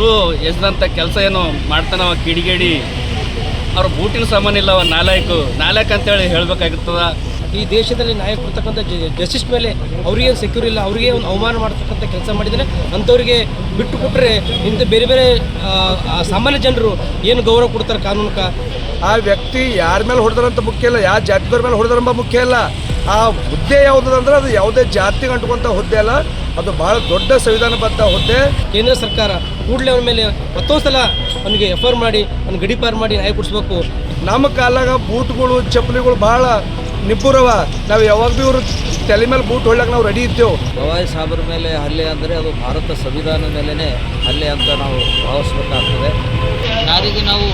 Shoe ಎಸ್ದಂಥ ಕೆಲಸ ಏನು ಮಾಡ್ತಾನವ ಕಿಡಿಗೇಡಿ, ಅವ್ರ ಬೂಟಿನ ಸಾಮಾನು ಇಲ್ಲ ಅವ ನಾಲಾಯಕು. ನಾಲ್ಕು ಅಂತೇಳಿ ಹೇಳ್ಬೇಕಾಗಿರ್ತದ. ಈ ದೇಶದಲ್ಲಿ ನ್ಯಾಯ ಇರ್ತಕ್ಕಂಥ ಜಸ್ಟಿಸ್ ಮೇಲೆ ಅವ್ರಿಗೆ ಸೆಕ್ಯೂರ್ ಇಲ್ಲ, ಅವರಿಗೆ ಒಂದು ಅವಮಾನ ಮಾಡ್ತಕ್ಕಂಥ ಕೆಲಸ ಮಾಡಿದರೆ ಅಂಥವ್ರಿಗೆ ಬಿಟ್ಟು ಕೊಟ್ಟರೆ ಇಂಥ ಬೇರೆ ಬೇರೆ ಸಾಮಾನ್ಯ ಜನರು ಏನು ಗೌರವ ಕೊಡ್ತಾರೆ ಕಾನೂನಕ್ಕೆ ಆ ವ್ಯಕ್ತಿ ಯಾರ ಮೇಲೆ ಹೊಡೆದ್ರಂತ ಮುಖ್ಯ ಇಲ್ಲ ಯಾವ ಜಾತಿದವ್ರ ಮೇಲೆ ಹೊಡೆದ್ರಂಬ ಮುಖ್ಯ ಇಲ್ಲ. ಆ ಹುದ್ದೆ ಯಾವುದಂದ್ರೆ ಅದು ಯಾವುದೇ ಜಾತಿ ಅಂಟುಕೊಂತ ಹುದ್ದೆ ಅಲ್ಲ. ಅದು ಬಹಳ ದೊಡ್ಡ ಸಂವಿಧಾನಬದ್ಧ ಹುದ್ದೆ. ಕೇಂದ್ರ ಸರ್ಕಾರ ಕೂಡಲೇ ಅವನ ಮೇಲೆ ಮತ್ತೊಂದು ಸಲ ಅವನಿಗೆ ಎಫ್ ಆರ್ ಮಾಡಿ ಅವ್ನ ಗಡಿಪಾರು ಮಾಡಿ ನ್ಯಾಯ ಕೊಡಿಸ್ಬೇಕು. ನಮ್ಮ ಕಾಲಾಗ ಬೂಟ್ಗಳು ಚಪ್ಪಲಿಗಳು ಭಾಳ ನಿಬ್ಬುರವ. ನಾವು ಯಾವಾಗ ಭೀ ಇವರು ತಲೆ ಮೇಲೆ ಬೂಟ್ ಹೊಳ್ಳಕ್ಕೆ ನಾವು ರೆಡಿ ಇದ್ದೇವೆ. ಗವಾಯಿ ಸಾಬರ ಮೇಲೆ ಹಲ್ಲೆ ಅಂದರೆ ಅದು ಭಾರತ ಸಂವಿಧಾನ ಮೇಲೇ ಹಲ್ಲೆ ಅಂತ ನಾವು ಭಾವಿಸ್ಬೇಕಾಗ್ತದೆ. ಯಾರಿಗೆ ನಾವು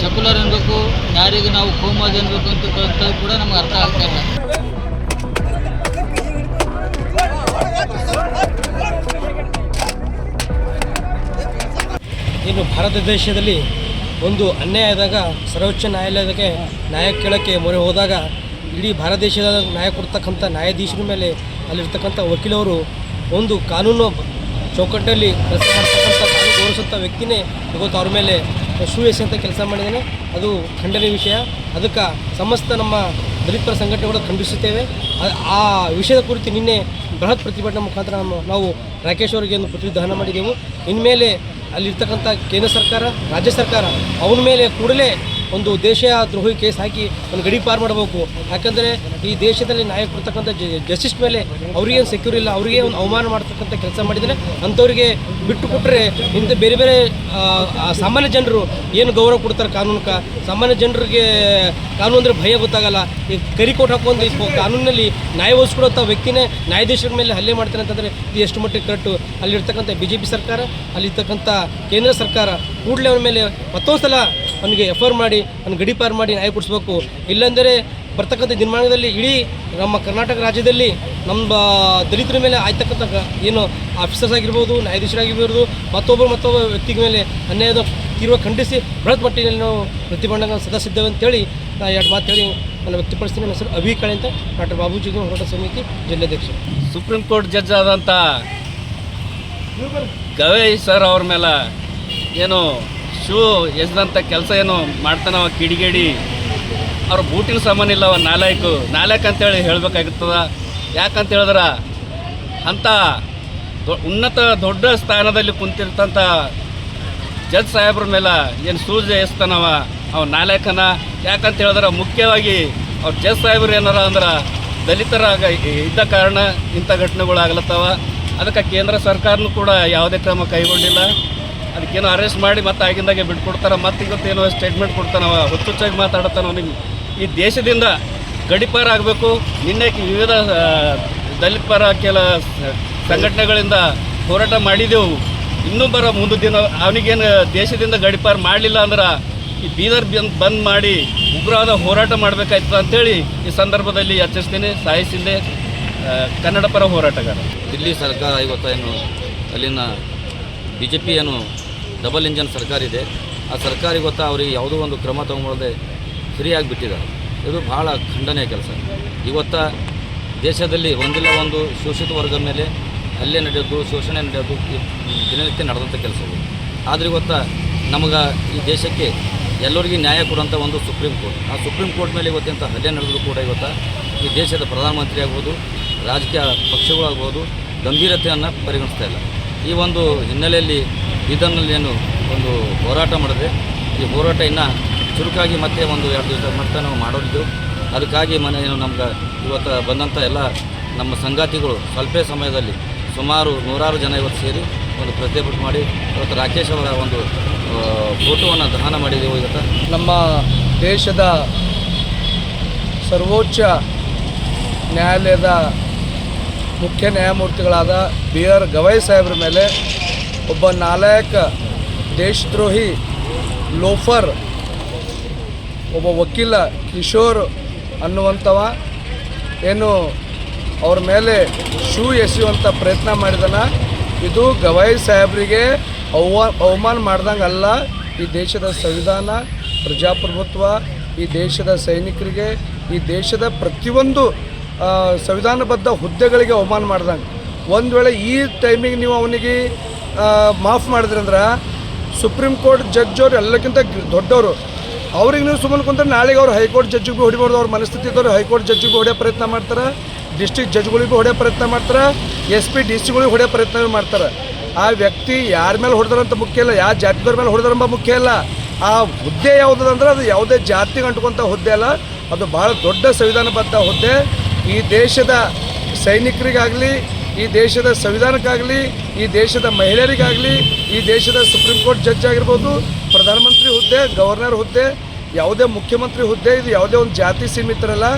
ಸೆಕ್ಯುಲರ್ ಅನ್ಬೇಕು ಯಾರಿಗೆ ನಾವು ಕೋಮಾಜ್ ಅನ್ಬೇಕು ಅಂತ ಅಂತ ಕೂಡ ನಮ್ಗೆ ಅರ್ಥ ಆಗ್ತಾ ಇಲ್ಲ. ಇನ್ನು ಭಾರತ ದೇಶದಲ್ಲಿ ಒಂದು ಅನ್ಯಾಯ ಆದಾಗ ಸರ್ವೋಚ್ಚ ನ್ಯಾಯಾಲಯಕ್ಕೆ ನ್ಯಾಯ ಕೇಳೋಕ್ಕೆ ಮೊರೆ ಹೋದಾಗ ಇಡೀ ಭಾರತ ದೇಶದ ನ್ಯಾಯ ಕೊಡ್ತಕ್ಕಂಥ ನ್ಯಾಯಾಧೀಶರ ಮೇಲೆ ಅಲ್ಲಿರ್ತಕ್ಕಂಥ ವಕೀಲರು ಒಂದು ಕಾನೂನು ಚೌಕಟ್ಟಲ್ಲಿ ಕೆಲಸ ಮಾಡ್ತಕ್ಕಂಥ ಕಾನೂನು ಗೌರವಿಸುವಂಥ ವ್ಯಕ್ತಿನೇ ಇವತ್ತು ಅವ್ರ ಮೇಲೆ ಶೂ ಅಂತ ಕೆಲಸ ಮಾಡಿದ್ದಾನೆ. ಅದು ಖಂಡನೀಯ ವಿಷಯ. ಅದಕ್ಕೆ ಸಮಸ್ತ ನಮ್ಮ ದಲಿತರ ಸಂಘಟನೆಗಳು ಖಂಡಿಸುತ್ತೇವೆ. ಆ- ಆ ವಿಷಯದ ಕುರಿತು ನಿನ್ನೆ ಬೃಹತ್ ಪ್ರತಿಭಟನೆ ಮುಖಾಂತರ ನಾವು ರಾಕೇಶ್ ಅವರಿಗೆ ಒಂದು ಪ್ರತಿದಾನ ಮಾಡಿದೆವು. ಇನ್ಮೇಲೆ ಅಲ್ಲಿರ್ತಕ್ಕಂಥ ಕೇಂದ್ರ ಸರ್ಕಾರ ರಾಜ್ಯ ಸರ್ಕಾರ ಅವನ ಮೇಲೆ ಕೂಡಲೇ ಒಂದು ದೇಶ ದ್ರೋಹಿ ಕೇಸ್ ಹಾಕಿ ಒಂದು ಗಡಿ ಪಾರು ಮಾಡಬೇಕು. ಯಾಕಂದರೆ ಈ ದೇಶದಲ್ಲಿ ನ್ಯಾಯ ಕೊಡ್ತಕ್ಕಂಥ ಜಸ್ಟಿಸ್ ಮೇಲೆ ಅವ್ರಿಗೇನು ಸೆಕ್ಯೂರ್ ಇಲ್ಲ, ಅವರಿಗೆ ಒಂದು ಅವಮಾನ ಮಾಡ್ತಕ್ಕಂಥ ಕೆಲಸ ಮಾಡಿದರೆ ಅಂಥವ್ರಿಗೆ ಬಿಟ್ಟು ಕೊಟ್ಟರೆ ಇಂಥ ಬೇರೆ ಬೇರೆ ಸಾಮಾನ್ಯ ಜನರು ಏನು ಗೌರವ ಕೊಡ್ತಾರೆ ಕಾನೂನಕ್ಕೆ? ಸಾಮಾನ್ಯ ಜನರಿಗೆ ಕಾನೂನು ಅಂದರೆ ಭಯ ಗೊತ್ತಾಗಲ್ಲ. ಈ ಕರಿಕೋಟ್ ಹಾಕೊಂಡು ಕಾನೂನಲ್ಲಿ ನ್ಯಾಯ ಒಲಿಸ್ಕೊಡೋಂಥ ವ್ಯಕ್ತಿನೇ ನ್ಯಾಯಾಧೀಶರ ಮೇಲೆ ಹಲ್ಲೆ ಮಾಡ್ತಾರೆ ಅಂತಂದರೆ ಇದು ಎಷ್ಟು ಮಟ್ಟಿಗೆ ಕರೆಕ್ಟು? ಅಲ್ಲಿರ್ತಕ್ಕಂಥ ಬಿ ಜೆ ಪಿ ಸರ್ಕಾರ, ಅಲ್ಲಿರ್ತಕ್ಕಂಥ ಕೇಂದ್ರ ಸರ್ಕಾರ ಕೂಡಲೇ ಅವರ ಮೇಲೆ ಮತ್ತೊಂದು ಸಲ ಅವನಿಗೆ ಎಫ್ ಆರ್ ಮಾಡಿ, ಅವ್ನ ಗಡಿಪಾರು ಮಾಡಿ ನ್ಯಾಯ ಕೊಡಿಸ್ಬೇಕು. ಇಲ್ಲಾಂದರೆ ಬರ್ತಕ್ಕಂಥ ದಿನಮಾನದಲ್ಲಿ ಇಡೀ ನಮ್ಮ ಕರ್ನಾಟಕ ರಾಜ್ಯದಲ್ಲಿ ನಮ್ಮ ದಲಿತರ ಮೇಲೆ ಆಯ್ತಕ್ಕಂಥ ಏನು ಆಫೀಸರ್ಸ್ ಆಗಿರ್ಬೋದು, ನ್ಯಾಯಾಧೀಶರಾಗಿರ್ಬೋದು, ಮತ್ತೊಬ್ಬರು ಮತ್ತೊಬ್ಬ ವ್ಯಕ್ತಿಗಳ ಮೇಲೆ ಅನ್ಯಾಯದ ತೀರ್ವ ಖಂಡಿಸಿ ಬೃಹತ್ ಮಟ್ಟಿನಲ್ಲಿ ನಾವು ಪ್ರತಿಭಟನೆ ಸದಾ ಅಂತೇಳಿ ನಾ ಎರಡು ಮಾತು ಹೇಳಿ ನಾನು ವ್ಯಕ್ತಪಡಿಸ್ತೀನಿ. ನನ್ನ ಹೆಸರು ಅಭಿ ಕಾಳೆ ಅಂತ ಡಾಕ್ಟರ್ ಬಾಬೂಜಿ ಹೋರಾಟ ಸಮಿತಿ ಜಿಲ್ಲಾಧ್ಯಕ್ಷ. ಸುಪ್ರೀಂ ಕೋರ್ಟ್ ಜಡ್ಜ್ ಆದಂಥ ಗವೈ ಸರ್ ಅವ್ರ ಮೇಲೆ ಏನು ಶೂ ಎಸ್ದಂಥ ಕೆಲಸ ಏನು ಮಾಡ್ತಾನವ ಕಿಡಿಗೇಡಿ. ಅವ್ರ ಬೂಟಿನ ಸಾಮಾನು ಇಲ್ಲ ಅವ ನಾಲಾಯಕು ನಾಲಾಯಕ್ ಅಂತೇಳಿ ಹೇಳಬೇಕಾಗಿರ್ತದ ಯಾಕಂತ ಹೇಳಿದ್ರೆ ಅಂಥ ಉನ್ನತ ದೊಡ್ಡ ಸ್ಥಾನದಲ್ಲಿ ಕುಂತಿರ್ತಂಥ ಜಜ್ ಸಾಹೇಬ್ರ ಮೇಲೆ ಏನು ಸೂಜ್ ಎಸ್ತಾನವ ಅವ ನಾಲಾಯಕನ ಯಾಕಂತ ಹೇಳಿದ್ರೆ ಮುಖ್ಯವಾಗಿ ಅವ್ರ ಜಜ್ ಸಾಹೇಬ್ರು ಏನಾರ ಅಂದ್ರೆ ದಲಿತರಾಗ ಇದ್ದ ಕಾರಣ ಇಂಥ ಘಟನೆಗಳು ಆಗ್ಲತ್ತವ. ಅದಕ್ಕೆ ಕೇಂದ್ರ ಸರ್ಕಾರನೂ ಕೂಡ ಯಾವುದೇ ಕ್ರಮ ಕೈಗೊಂಡಿಲ್ಲ. ಅದಕ್ಕೇನೋ ಅರೆಸ್ಟ್ ಮಾಡಿ ಮತ್ತೆ ಆಗಿಂದಾಗೆ ಬಿಟ್ಕೊಡ್ತಾರೆ, ಮತ್ತೆ ಇವತ್ತೇನೋ ಸ್ಟೇಟ್ಮೆಂಟ್ ಕೊಡ್ತಾನವ ಹುಚ್ಚುಚ್ಚಾಗಿ ಮಾತಾಡ್ತಾನವ ನಿಮ್ಗೆ. ಈ ದೇಶದಿಂದ ಗಡಿಪಾರ ಆಗಬೇಕು, ನಿನ್ನೆ ವಿವಿಧ ದಲಿತ ಪರ ಕೆಲ ಸಂಘಟನೆಗಳಿಂದ ಹೋರಾಟ ಮಾಡಿದೆವು. ಇನ್ನೂ ಬರೋ ಮುಂದೆ ದಿನ ಅವನಿಗೇನು ದೇಶದಿಂದ ಗಡಿಪಾರ ಮಾಡಲಿಲ್ಲ ಅಂದ್ರೆ ಈ ಬೀದರ್ ಬಂದ್ ಮಾಡಿ ಉಗ್ರವಾದ ಹೋರಾಟ ಮಾಡಬೇಕಾಯ್ತದ ಅಂತೇಳಿ ಈ ಸಂದರ್ಭದಲ್ಲಿ ಎಚ್ಚರಿಸ್ತೀನಿ. ಸಾಯಿಸಿಂದೆ ಕನ್ನಡ ಪರ ಹೋರಾಟಗಾರ. ದಿಲ್ಲಿ ಸರ್ಕಾರ ಇವತ್ತು ಏನು ಅಲ್ಲಿನ ಬಿ ಜೆ ಪಿ ಏನು ಡಬಲ್ ಇಂಜನ್ ಸರ್ಕಾರ ಇದೆ ಆ ಸರ್ಕಾರಿ ಗೊತ್ತಾ ಅವರಿಗೆ ಯಾವುದೋ ಒಂದು ಕ್ರಮ ತೊಗೊಂಡೆ ಫ್ರೀಯಾಗಿ ಬಿಟ್ಟಿದ್ದಾರೆ ಇದು ಭಾಳ ಖಂಡನೀಯ ಕೆಲಸ. ಇವತ್ತು ದೇಶದಲ್ಲಿ ಒಂದಿಲ್ಲ ಒಂದು ಶೋಷಿತ ವರ್ಗದ ಮೇಲೆ ಅಲ್ಲೇ ನಡೆಯೋದು, ಶೋಷಣೆ ನಡೆಯೋದು ದಿನನಿತ್ಯ ನಡೆದಂಥ ಕೆಲಸಗಳು ಆದರೆ ಇವತ್ತು ನಮಗೆ ಈ ದೇಶಕ್ಕೆ ಎಲ್ಲರಿಗೂ ನ್ಯಾಯ ಕೊಡುವಂಥ ಒಂದು ಸುಪ್ರೀಂ ಕೋರ್ಟ್. ಆ ಸುಪ್ರೀಂ ಕೋರ್ಟ್ ಮೇಲೆ ಇವತ್ತಿಂಥ ಹಲ್ಲೆ ನಡೆದರೂ ಕೂಡ ಇವತ್ತು ಈ ದೇಶದ ಪ್ರಧಾನಮಂತ್ರಿ ಆಗ್ಬೋದು, ರಾಜಕೀಯ ಪಕ್ಷಗಳಾಗ್ಬೋದು ಗಂಭೀರತೆಯನ್ನು ಪರಿಗಣಿಸ್ತಾ ಇಲ್ಲ. ಈ ಒಂದು ಹಿನ್ನೆಲೆಯಲ್ಲಿ ಇದನ್ನಲ್ಲಿ ಏನು ಒಂದು ಹೋರಾಟ ಮಾಡಿದೆ ಈ ಹೋರಾಟ ಇನ್ನು ಚುರುಕಾಗಿ ಮತ್ತೆ ಒಂದು ಎರಡು ದಿವಸ ಮತ್ತೆ ನಾವು ಮಾಡೋದಿದ್ದು. ಅದಕ್ಕಾಗಿ ಮನೆ ಏನು ನಮ್ಗೆ ಇವತ್ತು ಬಂದಂಥ ಎಲ್ಲ ನಮ್ಮ ಸಂಗಾತಿಗಳು ಸ್ವಲ್ಪ ಸಮಯದಲ್ಲಿ ಸುಮಾರು ನೂರಾರು ಜನ ಇವತ್ತು ಸೇರಿ ಒಂದು ಪ್ರತಿಭಟನೆ ಮಾಡಿ ಇವತ್ತು ರಾಕೇಶ್ ಅವರ ಒಂದು ಫೋಟೋವನ್ನು ದಹನ ಮಾಡಿದೆವು ಇವತ್ತು. ನಮ್ಮ ದೇಶದ ಸರ್ವೋಚ್ಚ ನ್ಯಾಯಾಲಯದ ಮುಖ್ಯ ನ್ಯಾಯಮೂರ್ತಿಗಳಾದ ಬಿ ಆರ್ ಗವೈ ಸಾಹೇಬ್ರ ಮೇಲೆ ಒಬ್ಬ ನಾಲಾಯಕ ದೇಶದ್ರೋಹಿ ಲೋಫರ್, ಒಬ್ಬ ವಕೀಲ ಕಿಶೋರ್ ಅನ್ನುವಂಥವ ಏನು ಅವ್ರ ಮೇಲೆ ಶೂ ಎಸೆಯುವಂಥ ಪ್ರಯತ್ನ ಮಾಡಿದನ. ಇದು ಗವಾಯಿ ಸಾಹೇಬರಿಗೆ ಅವಮಾನ ಮಾಡ್ದಂಗೆ ಅಲ್ಲ. ಈ ದೇಶದ ಸಂವಿಧಾನ, ಪ್ರಜಾಪ್ರಭುತ್ವ, ಈ ದೇಶದ ಸೈನಿಕರಿಗೆ, ಈ ದೇಶದ ಪ್ರತಿಯೊಂದು ಸಂವಿಧಾನಬದ್ಧ ಹುದ್ದೆಗಳಿಗೆ ಅವಮಾನ ಮಾಡ್ದಂಗೆ. ಒಂದು ವೇಳೆ ಈ ಟೈಮಿಗೆ ನೀವು ಅವನಿಗೆ ಮಾಫ್ ಮಾಡಿದ್ರಂದ್ರೆ ಸುಪ್ರೀಂ ಕೋರ್ಟ್ ಜಡ್ಜ್ ಅವ್ರು ಎಲ್ಲಕ್ಕಿಂತ ದೊಡ್ಡವರು. ಅವ್ರಿಗೆ ನೀವು ಸುಮ್ಮನೆ ಕುಂತ್ರೆ ನಾಳೆಗೆ ಅವ್ರು ಹೈಕೋರ್ಟ್ ಜಡ್ಜಿಗೂ ಹೊಡಿಬಾರ್ದು ಅವ್ರ ಮನಸ್ಥಿತಿ ಇದ್ದವ್ರು ಹೈಕೋರ್ಟ್ ಜಡ್ಜಿಗೂ ಹೊಡೆಯೋ ಪ್ರಯತ್ನ ಮಾಡ್ತಾರೆ. ಡಿಸ್ಟ್ರಿಕ್ಟ್ ಜಡ್ಜ್ಗಳಿಗೂ ಹೊಡೆಯೋ ಪ್ರಯತ್ನ ಮಾಡ್ತಾರೆ. ಎಸ್ ಪಿ ಡಿ ಸಿಗಳಿಗೆ ಹೊಡೆಯೋ ಪ್ರಯತ್ನ ಮಾಡ್ತಾರೆ. ಆ ವ್ಯಕ್ತಿ ಯಾರ ಮೇಲೆ ಹೊಡೆದಾರಂತ ಮುಖ್ಯ ಇಲ್ಲ. ಯಾವ ಜಾತಿದವ್ರ ಮೇಲೆ ಹೊಡೆದಾರಂಬ ಮುಖ್ಯ ಇಲ್ಲ. ಆ ಹುದ್ದೆ ಯಾವುದಂದ್ರೆ ಅದು ಯಾವುದೇ ಜಾತಿಗೆ ಅಂಟ್ಕೊಂಥ ಹುದ್ದೆ ಅಲ್ಲ. ಅದು ಭಾಳ ದೊಡ್ಡ ಸಂವಿಧಾನಬದ್ಧ ಹುದ್ದೆ. ಈ ದೇಶದ ಸೈನಿಕರಿಗಾಗಲಿ ಈ ದೇಶದ ಸಂವಿಧಾನಕ್ಕಾಗಲಿ, ಈ ದೇಶದ ಮಹಿಳೆಯರಿಗಾಗಲಿ, ಈ ದೇಶದ ಸುಪ್ರೀಂ ಕೋರ್ಟ್ ಜಡ್ಜ್ ಆಗಿರ್ಬೋದು, ಪ್ರಧಾನಮಂತ್ರಿ ಹುದ್ದೆ, ಗವರ್ನರ್ ಹುದ್ದೆ, ಯಾವುದೇ ಮುಖ್ಯಮಂತ್ರಿ ಹುದ್ದೆ, ಇದು ಯಾವುದೇ ಒಂದು ಜಾತಿ ಸೀಮಿತರಲ್ಲ.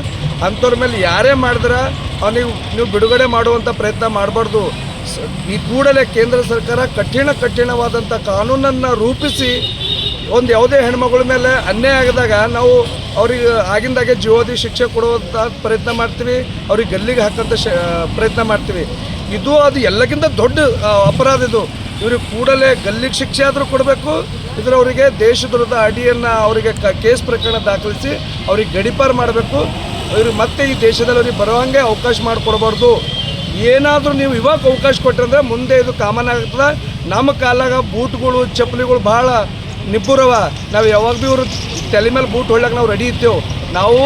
ಅಂಥವ್ರ ಮೇಲೆ ಯಾರೇ ಮಾಡಿದ್ರೆ ಅವನಿಗೆ ನೀವು ಬಿಡುಗಡೆ ಮಾಡುವಂಥ ಪ್ರಯತ್ನ ಮಾಡಬಾರ್ದು. ಈ ಕೂಡಲೇ ಕೇಂದ್ರ ಸರ್ಕಾರ ಕಠಿಣ ಕಠಿಣವಾದಂಥ ಕಾನೂನನ್ನು ರೂಪಿಸಿ, ಒಂದು ಯಾವುದೇ ಹೆಣ್ಮಗಳ ಮೇಲೆ ಅನ್ಯಾಯ ಆಗಿದಾಗ ನಾವು ಅವ್ರಿಗೆ ಆಗಿಂದಾಗೆ ಜೀವೋದಿ ಶಿಕ್ಷೆ ಕೊಡುವಂಥ ಪ್ರಯತ್ನ ಮಾಡ್ತೀವಿ, ಅವ್ರಿಗೆ ಗಲ್ಲಿಗೆ ಹಾಕೋಂಥ ಶ ಪ್ರಯತ್ನ ಮಾಡ್ತೀವಿ. ಇದು ಅದು ಎಲ್ಲಕ್ಕಿಂತ ದೊಡ್ಡ ಅಪರಾಧ ಇದು. ಇವ್ರಿಗೆ ಕೂಡಲೇ ಗಲ್ಲಿಗೆ ಶಿಕ್ಷೆ ಆದರೂ ಕೊಡಬೇಕು ಇದ್ರ ಅವರಿಗೆ ದೇಶದ್ರೋಹದ ಅಡಿಯನ್ನು ಅವರಿಗೆ ಕೇಸ್ ಪ್ರಕರಣ ದಾಖಲಿಸಿ ಅವ್ರಿಗೆ ಗಡಿಪಾರು ಮಾಡಬೇಕು. ಅವ್ರಿಗೆ ಮತ್ತೆ ಈ ದೇಶದಲ್ಲಿ ಅವ್ರಿಗೆ ಬರೋಂಗೆ ಅವಕಾಶ ಮಾಡಿಕೊಡ್ಬಾರ್ದು. ಏನಾದರೂ ನೀವು ಇವಾಗ ಅವಕಾಶ ಕೊಟ್ಟರೆ ಮುಂದೆ ಇದು ಕಾಮನ್ ಆಗ್ತದೆ. ನಮ್ಮ ಕಾಲಾಗ ಬೂಟ್ಗಳು, ಚಪ್ಪಲಿಗಳು ಭಾಳ ನಿಬ್ಬುರವ. ನಾವು ಯಾವಾಗ ಭೀ ಇವರು ತಲೆ ಮೇಲೆ ಬೂಟ್ ಹೊಳ್ಳಕ್ಕೆ ನಾವು ರೆಡಿ ಇರ್ತೇವೆ, ನಾವು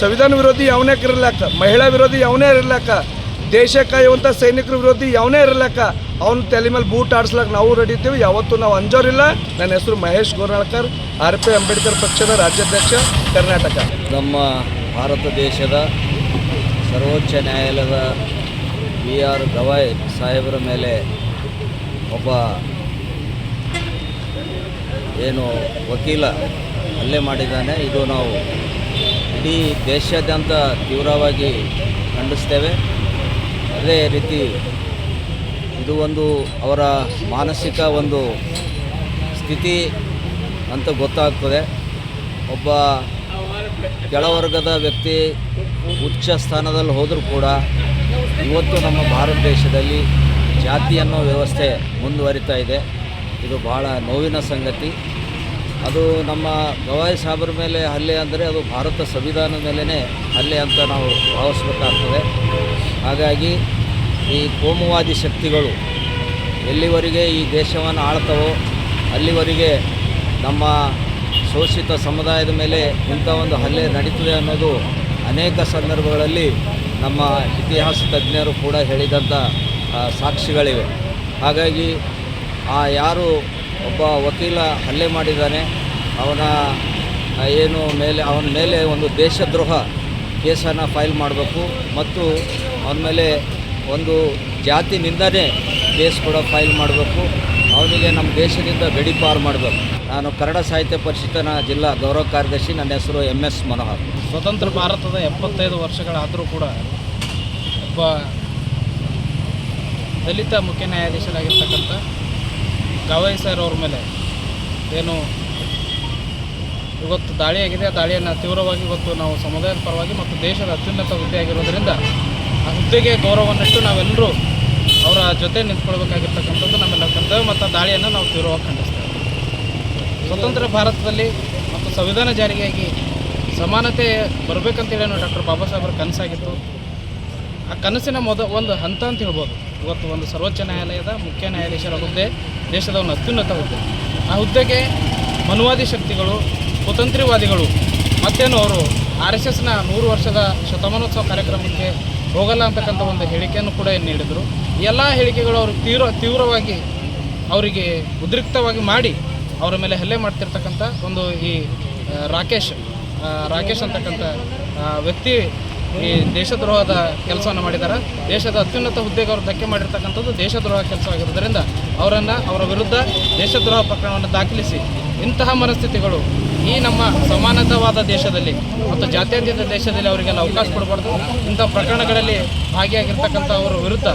ಸಂವಿಧಾನ ವಿರೋಧಿ ಯಾವನೇ ಇರಲಾಕ ಮಹಿಳಾ ವಿರೋಧಿ ಯಾವನೇ ಇರಲಾಕ ದೇಶ ಕಾಯುವಂಥ ಸೈನಿಕರ ವಿರೋಧಿ ಯಾವನೇ ಇರಲಾಕ ಅವ್ನ ತಲೆ ಮೇಲೆ ಬೂಟ್ ಆಡಿಸ್ಲಕ್ಕ ನಾವು ರೆಡಿ ಇದ್ದೇವೆ ಯಾವತ್ತೂ ನಾವು ಅಂಜೋರಿಲ್ಲ. ನನ್ನ ಹೆಸರು ಮಹೇಶ್ ಗೋರಾಳ್ಕರ್ ಆರ್ ಪಿ ಅಂಬೇಡ್ಕರ್ ಪಕ್ಷದ ರಾಜ್ಯಾಧ್ಯಕ್ಷ, ಕರ್ನಾಟಕ. ನಮ್ಮ ಭಾರತ ದೇಶದ ಸರ್ವೋಚ್ಚ ನ್ಯಾಯಾಲಯದ ಬಿ ಆರ್ ಗವಾಯ್ ಸಾಹೇಬರ ಮೇಲೆ ಒಬ್ಬ ಏನು ವಕೀಲ ಹಲ್ಲೆ ಮಾಡಿದ್ದಾನೆ. ಇದು ನಾವು ಇಡೀ ದೇಶಾದ್ಯಂತ ತೀವ್ರವಾಗಿ ಖಂಡಿಸ್ತೇವೆ. ಅದೇ ರೀತಿ ಇದು ಒಂದು ಅವರ ಮಾನಸಿಕ ಒಂದು ಸ್ಥಿತಿ ಅಂತ ಗೊತ್ತಾಗ್ತದೆ. ಒಬ್ಬ ಕೆಳವರ್ಗದ ವ್ಯಕ್ತಿ ಉಚ್ಚ ಸ್ಥಾನದಲ್ಲಿ ಹೋದರೂ ಕೂಡ ಇವತ್ತು ನಮ್ಮ ಭಾರತ ದೇಶದಲ್ಲಿ ಜಾತಿ ಅನ್ನೋ ವ್ಯವಸ್ಥೆ ಮುಂದುವರಿತಾ ಇದೆ. ಇದು ಭಾಳ ನೋವಿನ ಸಂಗತಿ. ಅದು ನಮ್ಮ ಗವಾಯಿ ಸಾಹೇಬರ ಮೇಲೆ ಹಲ್ಲೆ ಅಂದರೆ ಅದು ಭಾರತ ಸಂವಿಧಾನದ ಮೇಲೇ ಹಲ್ಲೆ ಅಂತ ನಾವು ಭಾವಿಸ್ಬೇಕಾಗ್ತದೆ. ಹಾಗಾಗಿ ಈ ಕೋಮುವಾದಿ ಶಕ್ತಿಗಳು ಎಲ್ಲಿವರೆಗೆ ಈ ದೇಶವನ್ನು ಆಳ್ತವೋ ಅಲ್ಲಿವರೆಗೆ ನಮ್ಮ ಶೋಷಿತ ಸಮುದಾಯದ ಮೇಲೆ ಇಂಥ ಒಂದು ಹಲ್ಲೆ ನಡೀತದೆ ಅನ್ನೋದು ಅನೇಕ ಸಂದರ್ಭಗಳಲ್ಲಿ ನಮ್ಮ ಇತಿಹಾಸ ತಜ್ಞರು ಕೂಡ ಹೇಳಿದಂಥ ಸಾಕ್ಷಿಗಳಿವೆ. ಹಾಗಾಗಿ ಆ ಯಾರು ಒಬ್ಬ ವಕೀಲ ಹಲ್ಲೆ ಮಾಡಿದ್ದಾನೆ. ಅವನ ಏನು ಮೇಲೆ, ಅವನ ಮೇಲೆ ಒಂದು ದೇಶದ್ರೋಹ ಕೇಸನ್ನು ಫೈಲ್ ಮಾಡಬೇಕು. ಮತ್ತು ಅವನ ಮೇಲೆ ಒಂದು ಜಾತಿ ನಿಂದನೆ ಕೇಸ್ ಕೂಡ ಫೈಲ್ ಮಾಡಬೇಕು. ಅವನಿಗೆ ನಮ್ಮ ದೇಶದಿಂದ ಗಡಿಪಾರು ಮಾಡಬೇಕು. ನಾನು ಕನ್ನಡ ಸಾಹಿತ್ಯ ಪರಿಷತ್ತಿನ ಜಿಲ್ಲಾ ಗೌರವ ಕಾರ್ಯದರ್ಶಿ, ನನ್ನ ಹೆಸರು ಎಂ ಎಸ್ ಮನೋಹರ್. ಸ್ವತಂತ್ರ ಭಾರತದ ಎಪ್ಪತ್ತೈದು ವರ್ಷಗಳಾದರೂ ಕೂಡ ಒಬ್ಬ ದಲಿತ ಮುಖ್ಯ ನ್ಯಾಯಾಧೀಶರಾಗಿರ್ತಕ್ಕಂಥ ಗವಾಯಿ ಸರ್ ಅವ್ರ ಮೇಲೆ ಏನು ಇವತ್ತು ದಾಳಿಯಾಗಿದೆ. ಆ ದಾಳಿಯನ್ನು ತೀವ್ರವಾಗಿ ಇವತ್ತು ನಾವು ಸಮುದಾಯದ ಪರವಾಗಿ ಮತ್ತು ದೇಶದ ಅತ್ಯುನ್ನತ ಹುದ್ದೆ ಆಗಿರೋದರಿಂದ ಆ ಹುದ್ದೆಗೆ ಗೌರವವನ್ನಿಟ್ಟು ನಾವೆಲ್ಲರೂ ಅವರ ಜೊತೆ ನಿಂತ್ಕೊಳ್ಬೇಕಾಗಿರ್ತಕ್ಕಂಥದ್ದು ನಮ್ಮೆಲ್ಲ ಕರ್ತವ್ಯ ಮತ್ತು ಆ ದಾಳಿಯನ್ನು ನಾವು ತೀವ್ರವಾಗಿ ಖಂಡಿಸ್ತೇವೆ ಸ್ವತಂತ್ರ ಭಾರತದಲ್ಲಿ ಮತ್ತು ಸಂವಿಧಾನ ಜಾರಿಗಾಗಿ ಸಮಾನತೆ ಬರಬೇಕಂತೇಳಿ ಡಾಕ್ಟರ್ ಬಾಬಾ ಸಾಹೇಬ್ರ ಕನಸಾಗಿತ್ತು. ಆ ಕನಸಿನ ಮೊದ ಒಂದು ಹಂತ ಅಂತ ಹೇಳ್ಬೋದು. ಇವತ್ತು ಒಂದು ಸರ್ವೋಚ್ಚ ನ್ಯಾಯಾಲಯದ ಮುಖ್ಯ ನ್ಯಾಯಾಧೀಶರ ಹುದ್ದೆ ದೇಶದ ಒಂದು ಅತ್ಯುನ್ನತ ಹುದ್ದೆ. ಆ ಹುದ್ದೆಗೆ ಮನುವಾದಿ ಶಕ್ತಿಗಳು ಸ್ವತಂತ್ರವಾದಿಗಳು ಮತ್ತೇನು ಅವರು ಆರ್ ಎಸ್ ಎಸ್ನ ನೂರು ವರ್ಷದ ಶತಮಾನೋತ್ಸವ ಕಾರ್ಯಕ್ರಮಕ್ಕೆ ಹೋಗಲ್ಲ ಅಂತಕ್ಕಂಥ ಒಂದು ಹೇಳಿಕೆಯನ್ನು ಕೂಡ ನೀಡಿದರು. ಎಲ್ಲ ಹೇಳಿಕೆಗಳು ಅವರು ತೀವ್ರ, ತೀವ್ರವಾಗಿ ಅವರಿಗೆ ಉದ್ರಿಕ್ತವಾಗಿ ಮಾಡಿ ಅವರ ಮೇಲೆ ಹಲ್ಲೆ ಮಾಡ್ತಿರ್ತಕ್ಕಂಥ ಒಂದು ಈ ರಾಕೇಶ್ ರಾಕೇಶ್ ಅಂತಕ್ಕಂಥ ವ್ಯಕ್ತಿ ಈ ದೇಶದ್ರೋಹದ ಕೆಲಸವನ್ನು ಮಾಡಿದ್ದಾರೆ ದೇಶದ ಅತ್ಯುನ್ನತ ಹುದ್ದೆಗೆ ಅವರು ಧಕ್ಕೆ ಮಾಡಿರ್ತಕ್ಕಂಥದ್ದು ದೇಶದ್ರೋಹ ಕೆಲಸವಾಗಿರೋದ್ರಿಂದ ಅವರನ್ನು ಅವರ ವಿರುದ್ಧ ದೇಶದ್ರೋಹ ಪ್ರಕರಣವನ್ನು ದಾಖಲಿಸಿ ಇಂತಹ ಮನಸ್ಥಿತಿಗಳು ಈ ನಮ್ಮ ಸಮಾನತವಾದ ದೇಶದಲ್ಲಿ ಮತ್ತು ಜಾತ್ಯತೀತ ದೇಶದಲ್ಲಿ ಅವರಿಗೆಲ್ಲ ಅವಕಾಶ ಕೊಡಬಾರ್ದು. ಇಂಥ ಪ್ರಕರಣಗಳಲ್ಲಿ ಭಾಗಿಯಾಗಿರ್ತಕ್ಕಂಥ ಅವರ ವಿರುದ್ಧ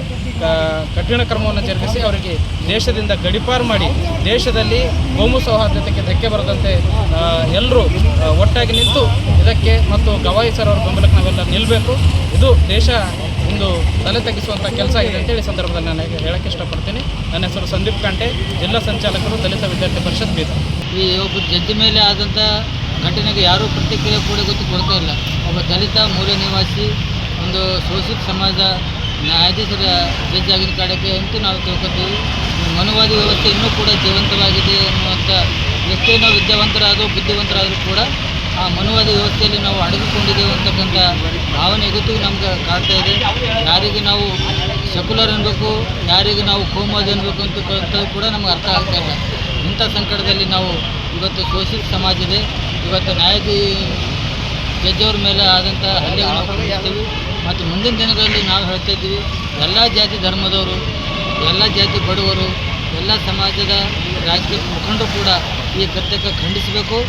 ಕಠಿಣ ಕ್ರಮವನ್ನು ಜರುಗಿಸಿ ಅವರಿಗೆ ದೇಶದಿಂದ ಗಡಿಪಾರು ಮಾಡಿ, ದೇಶದಲ್ಲಿ ಕೋಮು ಸೌಹಾರ್ದತೆಗೆ ಧಕ್ಕೆ ಬರದಂತೆ ಎಲ್ಲರೂ ಒಟ್ಟಾಗಿ ನಿಂತು ಇದಕ್ಕೆ ಮತ್ತು ಗವಾಯಿ ಸರ್ ಅವರ ಬೆಂಬಲಕ್ಕೆ ನಾವೆಲ್ಲ ನಿಲ್ಲಬೇಕು ಇದು ದೇಶ ಒಂದು ತಲೆ ತಗ್ಗಿಸುವಂಥ ಕೆಲಸ ಇದೆ ಅಂತೇಳಿ ಸಂದರ್ಭದಲ್ಲಿ ನಾನು ಹೇಳಕ್ಕೆ ಇಷ್ಟಪಡ್ತೀನಿ. ನನ್ನ ಹೆಸರು ಸಂದೀಪ್ ಕಾಂಟೆ, ಜಿಲ್ಲಾ ಸಂಚಾಲಕರು ದಲಿತ ವಿದ್ಯಾರ್ಥಿ ಪರಿಷತ್ ಬೀದರ್. ಈ ಒಬ್ಬ ಜಡ್ಜ್ ಮೇಲೆ ಆದಂಥ ಘಟನೆಗೆ ಯಾರೂ ಪ್ರತಿಕ್ರಿಯೆ ಕೂಡ ಗೊತ್ತು ಕೊಡ್ತಾ ಇಲ್ಲ. ಒಬ್ಬ ದಲಿತ ಮೂಲ ನಿವಾಸಿ, ಒಂದು ಶೋಷಿತ ಸಮಾಜ ನ್ಯಾಯಾಧೀಶರ ಜಡ್ಜ್ ಆಗಿನ ಕಾರಣಕ್ಕೆ ಅಂತೂ ನಾವು ತಿಳ್ಕೊತೀವಿ. ಮನುವಾದಿ ವ್ಯವಸ್ಥೆ ಇನ್ನೂ ಕೂಡ ಜೀವಂತವಾಗಿದೆ ಅನ್ನುವಂಥ ಎಷ್ಟೇ ನಾವು ವಿದ್ಯಾವಂತರಾದರೂ ಬುದ್ಧಿವಂತರಾದರೂ ಕೂಡ ಆ ಮನುವಾದಿ ವ್ಯವಸ್ಥೆಯಲ್ಲಿ ನಾವು ಅಡಗಿಕೊಂಡಿದ್ದೇವೆ ಅಂತಕ್ಕಂಥ ಭಾವನೆ ಗೊತ್ತು ನಮ್ಗೆ ಕಾಡ್ತಾ ಇದೆ. ಯಾರಿಗೆ ನಾವು ಸೆಕ್ಯುಲರ್ ಅನ್ಬೇಕು ಯಾರಿಗೆ ನಾವು ಕೋಮಾದಿ ಅನ್ಬೇಕು ಅಂತಕ್ಕಂಥದ್ದು ಕೂಡ ನಮ್ಗೆ ಅರ್ಥ ಆಗ್ತಾ ಇಲ್ಲ. ಇಂಥ ಸಂಕಟದಲ್ಲಿ ನಾವು ಇವತ್ತು ಸೋಷಿಯಲ್ ಸಮಾಜ ಇದೆ. ಇವತ್ತು ನ್ಯಾಯಾಧಿ ಜಜ್ಜವ್ರ ಮೇಲೆ ಆದಂಥ ಹಲ್ಲೆಗಳು ಮತ್ತು ಮುಂದಿನ ದಿನಗಳಲ್ಲಿ ನಾವು ಹೇಳ್ತಾ ಇದ್ದೀವಿ, ಎಲ್ಲ ಜಾತಿ ಧರ್ಮದವರು, ಎಲ್ಲ ಜಾತಿ ಬಡವರು, ಎಲ್ಲ ಸಮಾಜದ ರಾಜಕೀಯ ಮುಖಂಡರು ಕೂಡ ಈ ಕೃತ್ಯಕ್ಕೆ ಖಂಡಿಸಬೇಕು.